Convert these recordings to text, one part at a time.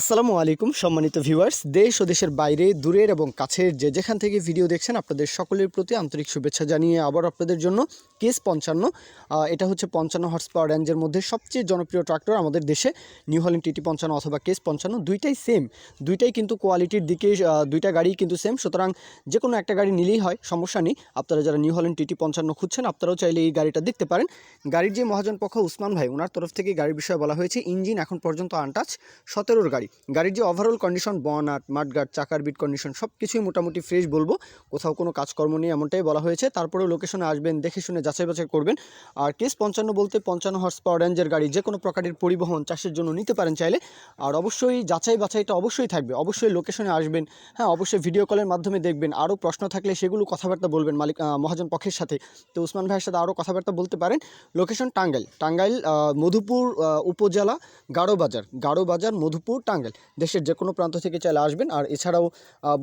আসসালামু আলাইকুম, সম্মানিত ভিউয়ার্স। দেশ ও দেশের বাইরে, দূরের এবং কাছের যে যেখান থেকে ভিডিও দেখছেন, আপনাদের সকলের প্রতি আন্তরিক শুভেচ্ছা জানিয়ে আবার আপনাদের জন্য কেস পঞ্চান্ন এটা হচ্ছে পঞ্চান্ন হর্স পাওয়ার রেঞ্জের মধ্যে সবচেয়ে জনপ্রিয় ট্রাক্টর আমাদের দেশে নিউ হল্যান্ড টিটি পঞ্চান্ন অথবা কেস পঞ্চান্ন, দুইটাই সেম দুইটাই কিন্তু কোয়ালিটির দিকে দুইটা গাড়ি কিন্তু সেম সুতরাং যে কোনো একটা গাড়ি নিলেই হয়, সমস্যা নেই। আপনারা যারা নিউ হল্যান্ড টিটি পঞ্চান্ন খুঁজছেন, আপনারাও চাইলে এই গাড়িটা দেখতে পারেন। গাড়ির যে মহাজন পক্ষ, উসমান ভাই ওনার তরফ থেকে গাড়ির বিষয়ে বলা হয়েছে, ইঞ্জিন এখন পর্যন্ত আনটাচ সতেরোর গাড়ি। গাড়ির যে ওভারঅল কন্ডিশন বনাট মাঠগাট চাকার বিট কন্ডিশন সব কিছুই মোটামুটি ফ্রেশ বলব। কোথাও কোনো কাজকর্ম নেই, এমনটাই বলা হয়েছে। তারপরেও লোকেশনে আসবেন, দেখে শুনে যাচাই বাছাই করবেন। আর কেস পঞ্চান্ন বলতে পঞ্চান্ন হর্স পাওয়ার রেঞ্জের গাড়ি যে কোনো প্রকারের পরিবহন চাষের জন্য নিতে পারেন চাইলে। আর অবশ্যই যাচাই বাছাইটা অবশ্যই থাকবে। অবশ্যই লোকেশনে আসবেন হ্যাঁ অবশ্যই ভিডিও কলের মাধ্যমে দেখবেন। আরও প্রশ্ন থাকলে সেগুলো কথাবার্তা বলবেন মালিক মহাজন পক্ষের সাথে। তো উসমান ভাইয়ের সাথে আরও কথাবার্তা বলতে পারেন। লোকেশন টাঙ্গাইল। টাঙ্গাইল মধুপুর উপজেলা গাড়ো বাজার গাড়ো বাজার মধুপুর টাঙ্গাইল। দেশের যে কোনো প্রান্ত থেকে চাইলে আসবেন। আর এছাড়াও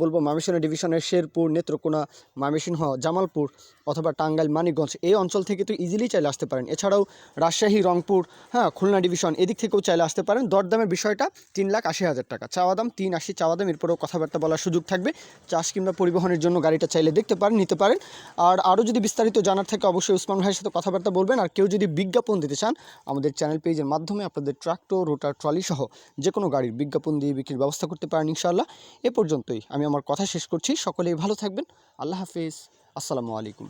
বলব মামিসনা ডিভিশনের শেরপুর, নেত্রকোনা ময়মনসিংহ জামালপুর অথবা টাঙ্গাইল, মানিকগঞ্জ এই অঞ্চল থেকে তো ইজিলি চাইলে আসতে পারেন। এছাড়াও রাজশাহী, রংপুর হ্যাঁ খুলনা ডিভিশন এদিক থেকেও চাইলে আসতে পারেন। দরদামের বিষয়টা তিন লাখ আশি হাজার টাকা। চাওয়া দাম তিন আশি, চাওয়া দাম এরপরেও কথাবার্তা বলার সুযোগ থাকবে। চাষ কিংবা পরিবহনের জন্য গাড়িটা চাইলে দেখতে পারেন, নিতে পারেন। আর আরও যদি বিস্তারিত জানার থাকে, অবশ্যই উসমান ভাইয়ের সাথে কথাবার্তা বলবেন। আর কেউ যদি বিজ্ঞাপন দিতে চান, আমাদের চ্যানেল পেজের মাধ্যমে আপনাদের ট্রাক্টর, রোটার ট্রলি সহ যে কোনো গাড়ির বিজ্ঞাপন দিয়ে বিক্রির ব্যবস্থা করতে পারেন ইনশাআল্লাহ। এ পর্যন্তই। আমি আমার কথা শেষ করছি। সকলেই ভালো থাকবেন। আল্লাহ হাফিজ। আসসালামু আলাইকুম।